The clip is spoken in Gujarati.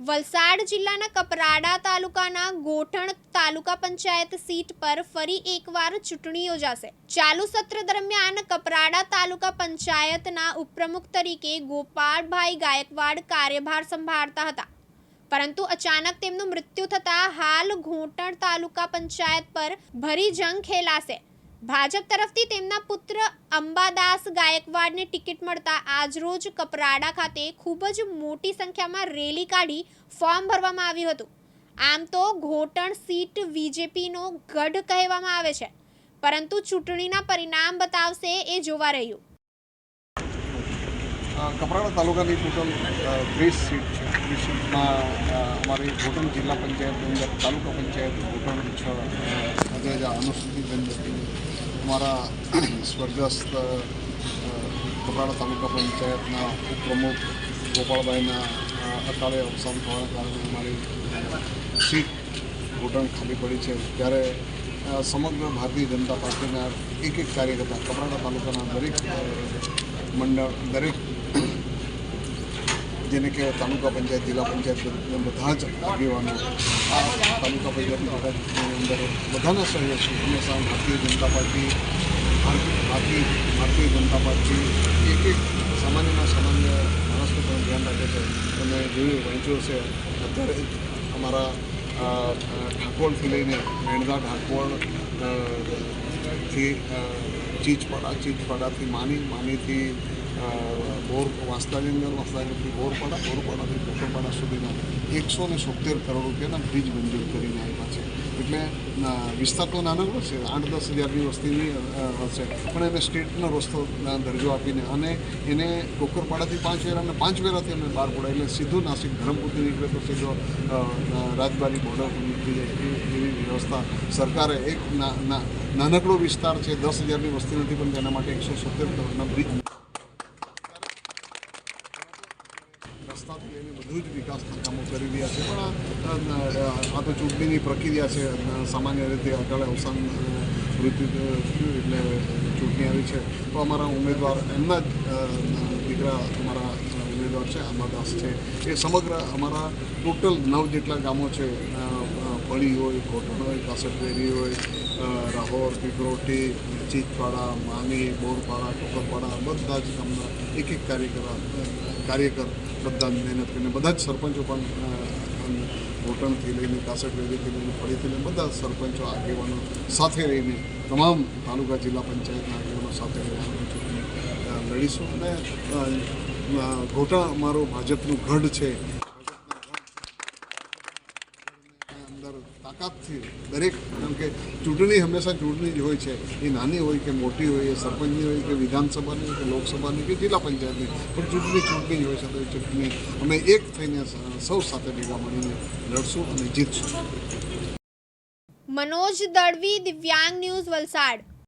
વલસાડ જિલ્લાના કપરાડા તાલુકાના ગોઠણ તાલુકા પંચાયત સીટ પર ફરી એકવાર ચૂંટણી યોજાશે. ચાલુ સત્ર દરમિયાન કપરાડા તાલુકા પંચાયતના ઉપપ્રમુખ તરીકે ગોપાળભાઈ ગાયકવાડ કાર્યભાર સંભાળતા હતા. પરંતુ અચાનક તેમનું મૃત્યુ થતાં હાલ ઘોટણ તાલુકા પંચાયત પર ભરી જંગ ખેલાશે. ભાજપ તરફથી તેમના પુત્ર અંબાદાસ ગાયકવાડને ટિકિટ મળતા આજરોજ કપરાડા ખાતે ખૂબ જ મોટી સંખ્યામાં રેલી કાઢી ફોર્મ ભરવામાં આવ્યું હતું. આમ તો ઘોટણ સીટ બીજેપીનો ગઢ કહેવામાં આવે છે. પરંતુ ચૂંટણીના પરિણામ બતાવશે એ જોવા રહ્યું. કપરાડા તાલુકાની ટોટલ ત્રીસ સીટ છે. ત્રીસ સીટમાં અમારી ઘોટણ જિલ્લા પંચાયતની અંદર તાલુકા પંચાયત, ઘોટણ, છ અનુસૂચિત જનજાતિની અમારા સ્વર્ગસ્થ કપરાડા તાલુકા પંચાયતના ઉપપ્રમુખ ગોપાળભાઈના અકાળે અવસાન થવાના કારણે અમારી સીટ ઘૂંટણ ખાલી પડી છે. ત્યારે સમગ્ર ભારતીય જનતા પાર્ટીના એક એક કાર્યકર્તા કપરાડા તાલુકાના દરેક મંડળ, દરેક જેને કે તાલુકા પંચાયત, જિલ્લા પંચાયત સ્વરૂપના બધા જ આગેવાનો આ તાલુકા પંચાયતની પેટાચૂંટણીની અંદર બધાના સહયોગથી હંમેશા ભારતીય જનતા પાર્ટી, ભારતી- ભારતીય ભારતીય જનતા પાર્ટી એક એક સામાન્યમાં સામાન્ય માણસનું પણ ધ્યાન રાખે છે. તમે જોયું વાંચ્યું છે, અત્યારે અમારા ઠાકોરથી લઈને મેણદા ઠાકોરથી ચીચપાડા, ચીચપાડાથી માની, માનીથી વાંસદાની અંદર વાંસદાનીથી બોરપાડા બોરપાડાથી કોકરપાડા સુધીના એકસો ને સોતેર કરોડ રૂપિયાના બ્રિજ મંજૂર કરીને આવ્યા છે. એટલે વિસ્તાર તો નાનકડો છે, આઠ દસ હજારની વસ્તીની હશે પણ એને સ્ટેટનો રસ્તો દરજ્જો આપીને અને એને કોકરપાડાથી પાંચ વેરા અને પાંચ વેરાથી અમે બહાર પડે એટલે સીધું નાસિક ધરમપુરથી નીકળે તો સીધો રાજબારી બોર્ડર નીકળી જાય એવી વ્યવસ્થા સરકારે એક નાનકડો વિસ્તાર છે. દસ હજારની વસ્તી નથી, પણ તેના માટે એકસો સોતેર કરોડના બ્રિજ રસ્તાથી લઈને બધું જ વિકાસના કામો કરી રહ્યા છે. પણ આ- તો ચૂંટણીની પ્રક્રિયા છે. સામાન્ય રીતે અકાળે અવસાન થયું એટલે ચૂંટણી આવી છે. તો અમારા ઉમેદવાર એમના જ દીકરા અમારા ઉમેદવાર છે આંબાદાસ છે. એ સમગ્ર અમારા ટોટલ નવ જેટલા ગામો છે. પળી હોય કોટણ હોય કાસટવેરી હોય રાહોર પીપરોટી ચીજપાડા માની બોરપાડા ટોકરપાડા બધા જ ગામના એક એક કાર્યકર કાર્યકર બધા જ મહેનત કરીને બધા જ સરપંચો પણ ઘોટણથી લઈને કાસટવેરીથી લઈને ફળીથી લઈને બધા સરપંચો, આગેવાનો સાથે રહીને તમામ તાલુકા જિલ્લા પંચાયતના આગેવાનો સાથે રહીને ચૂંટણી લડીશું. અને ઘોટા અમારો ભાજપનું ગઢ છે. તાકાતથી દરેક કારણ કે ચૂંટણી હંમેશા ચૂંટણી જ હોય છે. એ નાની હોય કે મોટી હોય, એ સરપંચની હોય કે વિધાનસભાની કે લોકસભાની કે જિલ્લા પંચાયતની, પણ ચૂંટણી ચૂંટણી જ હોય છે તો એ ચૂંટણી અમે એક થઈને સૌ સાથે ભેગા મળીને લડશું અને જીતશું. મનોજ દળવી દિવ્યાંગ ન્યૂઝ વલસાડ.